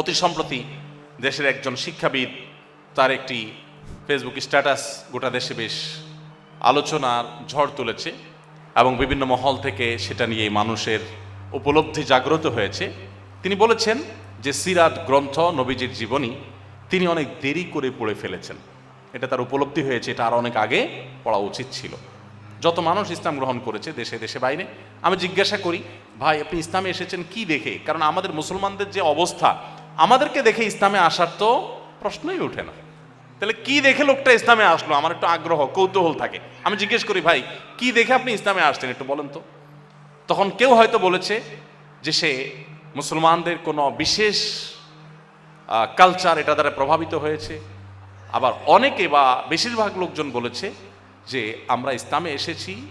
অতি সম্প্রতি দেশের একজন শিক্ষাবিদ, তার একটি ফেসবুক স্ট্যাটাস গোটা দেশে বেশ আলোচনার ঝড় তুলেছে এবং বিভিন্ন মহল থেকে সেটা নিয়ে মানুষের উপলব্ধি জাগ্রত হয়েছে। তিনি বলেছেন যে সিরাত গ্রন্থ নবীজির জীবনী তিনি অনেক দেরি করে পড়ে ফেলেছেন। এটা তার উপলব্ধি হয়েছে, এটা আর অনেক আগে পড়া উচিত ছিল। যত মানুষ ইসলাম গ্রহণ করেছে দেশে দেশে বাইরে, আমি জিজ্ঞাসা করি, ভাই, আপনি ইসলামে এসেছেন কি দেখে? কারণ আমাদের মুসলমানদের যে অবস্থা আমাদেরকে দেখে ইসলামে আসার তো প্রশ্নই ওঠে না। তাহলে কি দেখে লোকটা ইসলামে আসলো? আমার একটু আগ্রহ, কৌতূহল থাকে। আমি জিজ্ঞেস করি, ভাই, কি দেখে আপনি ইসলামে আসছেন? একটু বলেন তো। তখন কেউ হয়তো বলেছে যে সে মুসলমানদের কোনো বিশেষ কালচার এটা দ্বারা প্রভাবিত হয়েছে। আবার অনেকে বা বেশিরভাগ লোকজন বলেছে যে আমরা ইসলামে এসেছি,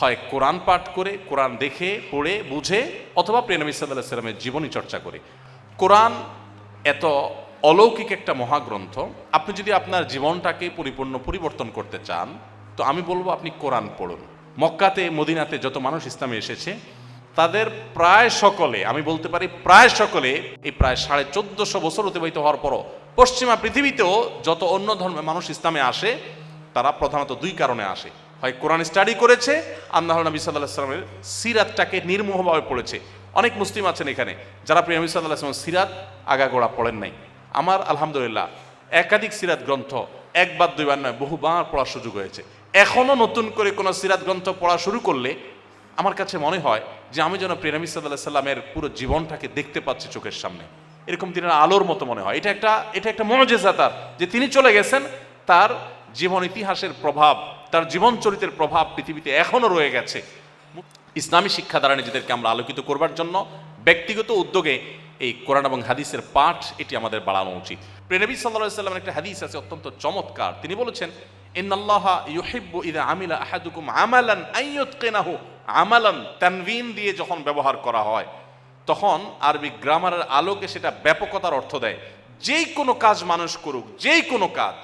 হয় কোরআন পাঠ করে, কোরআন দেখে, পড়ে, বুঝে, অথবা প্রেনবী সাল্লাহ সাল্লামের জীবনী চর্চা করে। কোরআন এত অলৌকিক একটা মহাগ্রন্থ। আপনি যদি আপনার জীবনটাকে পরিপূর্ণ পরিবর্তন করতে চান, তো আমি বলব আপনি কোরআন পড়ুন। মক্কাতে, মদিনাতে যত মানুষ ইসলামে এসেছে, তাদের প্রায় সকলে, আমি বলতে পারি প্রায় সকলে, এই প্রায় সাড়ে চোদ্দশো বছর অতিবাহিত হওয়ার পরও পশ্চিমা পৃথিবীতেও যত অন্য ধর্মের মানুষ ইসলামে আসে, তারা প্রধানত দুই কারণে আসে। হয় কোরআন স্টাডি করেছে, আর নবী সাল্লাহ সাল্লামের সিরাতটাকে নির্মোহভাবে পড়েছে। অনেক মুসলিম আছেন এখানে, যারা প্রিয় নবী সাল্লাহ সাল্লাম সিরাত আগাগোড়া পড়েন নাই। আমার আলহামদুলিল্লাহ, একাধিক সিরাত গ্রন্থ একবার দুইবার নয়, বহুবার পড়ার সুযোগ হয়েছে। এখনও নতুন করে কোনো সিরাত গ্রন্থ পড়া শুরু করলে আমার কাছে মনে হয় যে আমি যেন প্রেরামি সাল্লাহ সাল্লামের পুরো জীবনটাকে দেখতে পাচ্ছি চোখের সামনে। এরকম তিনি আলোর মতো মনে হয়। এটা একটা এটা একটা মনোজেজা তার, যে তিনি চলে গেছেন, তার জীবন ইতিহাসের প্রভাব, তার জীবন চরিত্রের প্রভাব পৃথিবীতে এখনও রয়ে গেছে। ইসলামী শিক্ষা দ্বারা নিজেদেরকে আমরা আলোকিত করবার জন্য ব্যক্তিগত উদ্যোগে এই কোরআন এবং হাদিসের পাঠ এটি আমাদের বাড়ানো উচিত। প্রেনবী সাল্লাহ সাল্লামের একটা হাদিস আছে অত্যন্ত চমৎকার। তিনি বলেছেন, ইন্নাল্লাহা ইউহিব্বু ইদা আমিলা আহাদুকুম আমালান আমালান তানভিন দিয়ে যখন ব্যবহার করা হয়, তখন আরবি গ্রামারের আলোকে সেটা ব্যাপকতার অর্থ দেয়। যেই কোনো কাজ মানুষ করুক, যেই কোনো কাজ,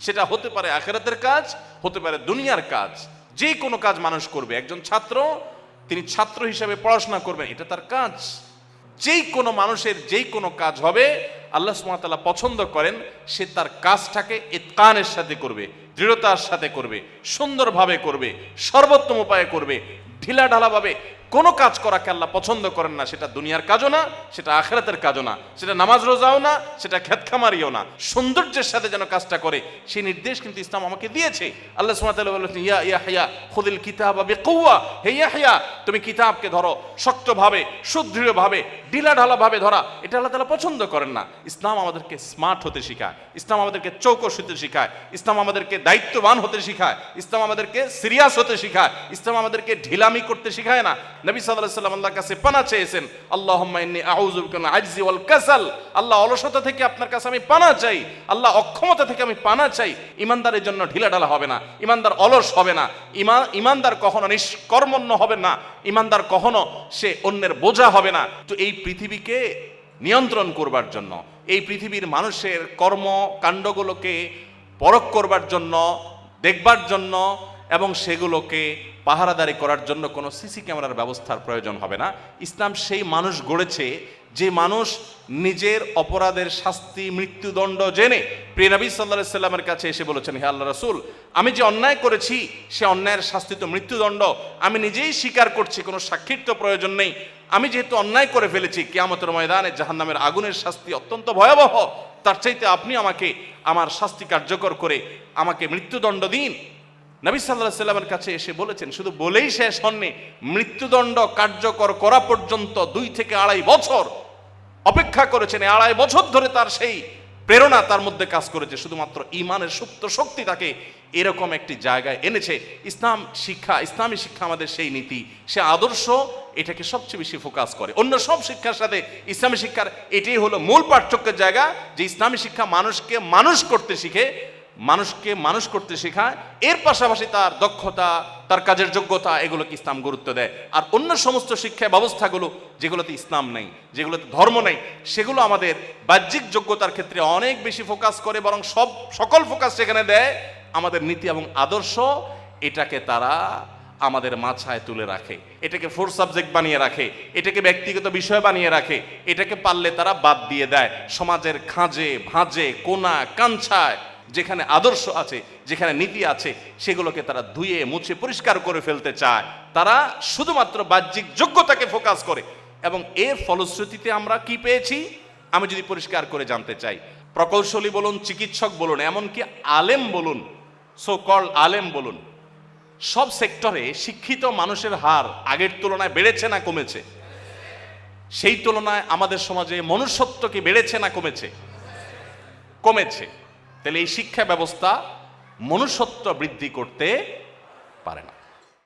সেটা হতে পারে আখেরাতের কাজ, হতে পারে দুনিয়ার কাজ। যে কোনো কাজ মানুষ করবে, একজন ছাত্র তিনি ছাত্র হিসাবে পড়াশোনা করবেন, এটা তার কাজ। যেই কোনো মানুষের যেই কোনো কাজ হবে, আল্লাহ সুমাতাল্লাহ পছন্দ করেন, সে তার কাজটাকে ইতকানের সাথে করবে, দৃঢ়তার সাথে করবে, সুন্দরভাবে করবে, সর্বোত্তম উপায়ে করবে ঢিলা ঢালাভাবে কোনো কাজ করাকে আল্লাহ পছন্দ করেন না, সেটা দুনিয়ার কাজও না, সেটা আখেরাতের কাজও না, সেটা নামাজ রোজাও না, সেটা খেতখামারিও না। সৌন্দর্যের সাথে যেন কাজটা করে, সেই নির্দেশ কিন্তু ইসলাম আমাকে দিয়েছে। আল্লাহ সুমাতাল্লাহ বলেছেন, ইয়া ইয়া হাইয়া খুদিল কিতাব আবে কৌয়া হে ইয়া হাইয়া তুমি কিতাবকে ধরো, শক্তভাবে, সুদৃঢ়ভাবে, ঢিলাঢালাভাবে ধরা, এটা আল্লাহ তালা পছন্দ করেন না। ইসলাম আমাদেরকে স্মার্ট হতে শেখায়, ইসলাম আমাদেরকে চৌকস হতে শেখায়, ইসলাম আমাদেরকে দায়িত্ববান হতে শেখায়, ইসলাম আমাদেরকে সিরিয়াস হতে শেখায়, ইসলাম আমাদেরকে ঢিলামি করতে শেখায় না। নবী সাল্লাহ সাল্লাম আল্লাহর কাছে পানা চেয়েছেন আল্লাহ আজজি ওয়াল কাসাল আল্লাহ অলসতা থেকে আপনার কাছে আমি পানা চাই। আল্লাহ অক্ষমতা থেকে আমি পানা চাই। ইমানদারের জন্য ঢিলাঢালা হবে না। ইমানদার অলস হবে না। ইমান ইমানদার কখনো নিষ্কর্মণ্য হবে না। ইমানদার কখনো সে অন্যের বোঝা হবে না। তো এই পৃথিবীকে নিয়ন্ত্রণ করবার জন্য, এই পৃথিবীর মানুষের কর্ম কাণ্ডগুলোকে পরখ করবার জন্য, দেখবার জন্য এবং সেগুলোকে পাহারাদারি করার জন্য কোনো সিসি ক্যামেরার ব্যবস্থার প্রয়োজন হবে না। ইসলাম সেই মানুষ গড়েছে যে মানুষ নিজের অপরাধের শাস্তি, মৃত্যুদণ্ড জেনে প্রিয়নবী সাল্লাহ সাল্লামের কাছে এসে বলেছেন, হে আল্লাহ রসুল, আমি যে অন্যায় করেছি, সে অন্যায়ের শাস্তি তো মৃত্যুদণ্ড। আমি নিজেই স্বীকার করছি, কোনো সাক্ষীর তো প্রয়োজন নেই। আমি যেহেতু অন্যায় করে ফেলেছি, কিয়ামতের ময়দানে জাহান্নামের আগুনের শাস্তি অত্যন্ত ভয়াবহ। তার চাইতে আপনি আমাকে, আমার শাস্তি কার্যকর করে আমাকে মৃত্যুদণ্ড দিন। নবী সাল্লাহ সাল্লামের কাছে এসে বলেছেন, শুধু বলেই শেষ হননি, মৃত্যুদণ্ড কার্যকর করা পর্যন্ত দুই থেকে আড়াই বছর অপেক্ষা করেছেন। আড়াই বছর ধরে তার সেই প্রেরণা তার মধ্যে কাজ করেছে। শুধুমাত্র ইমানের সুপ্ত শক্তি তাকে এরকম একটি জায়গায় এনেছে। ইসলাম শিক্ষা, ইসলামী শিক্ষা আমাদের সেই নীতি। সে আদর্শ, এটাকে সবচেয়ে বেশি ফোকাস করে। অন্য সব শিক্ষার সাথে ইসলামী শিক্ষার এটাই হলো মূল পার্থক্যের জায়গা, যে ইসলামী শিক্ষা মানুষকে মানুষ করতে শিখে মানুষকে মানুষ করতে শেখায়, এর পাশাপাশি তার দক্ষতা, তার কাজের যোগ্যতা, এগুলোকে ইসলাম গুরুত্ব দেয়। আর অন্য সমস্ত শিক্ষা ব্যবস্থাগুলো যেগুলোতে ইসলাম নেই, যেগুলোতে ধর্ম নেই, সেগুলো আমাদের বাহ্যিক যোগ্যতার ক্ষেত্রে অনেক বেশি ফোকাস করে, বরং সব, সকল ফোকাস সেখানে দেয় আমাদের নীতি এবং আদর্শ, এটাকে তারা আমাদের মাছায় তুলে রাখে। এটাকে ফোর সাবজেক্ট বানিয়ে রাখে, এটাকে ব্যক্তিগত বিষয় বানিয়ে রাখে, এটাকে পারলে তারা বাদ দিয়ে দেয়। সমাজের খাঁজে, ভাঁজে, কোনা কাঞ্ছায় যেখানে আদর্শ আছে, যেখানে নীতি আছে, সেগুলোকে তারা ধুয়ে, মুছে, পরিষ্কার করে ফেলতে চায়। তারা শুধুমাত্র বাহ্যিক যোগ্যতাকে ফোকাস করে। এবং এর ফলশ্রুতিতে আমরা কি পেয়েছি? আমি যদি পরিষ্কার করে জানতে চাই। প্রকৌশলী বলুন, চিকিৎসক বলুন, এমনকি আলেম বলুন সো কল আলেম বলুন, সব সেক্টরে শিক্ষিত মানুষের হার আগের তুলনায় বেড়েছে না কমেছে? সেই তুলনায় আমাদের সমাজে মনুষ্যত্ব কি বেড়েছে না কমেছে? কমেছে। তাহলে এই শিক্ষা ব্যবস্থা মনুষ্যত্ব বৃদ্ধি করতে পারে না।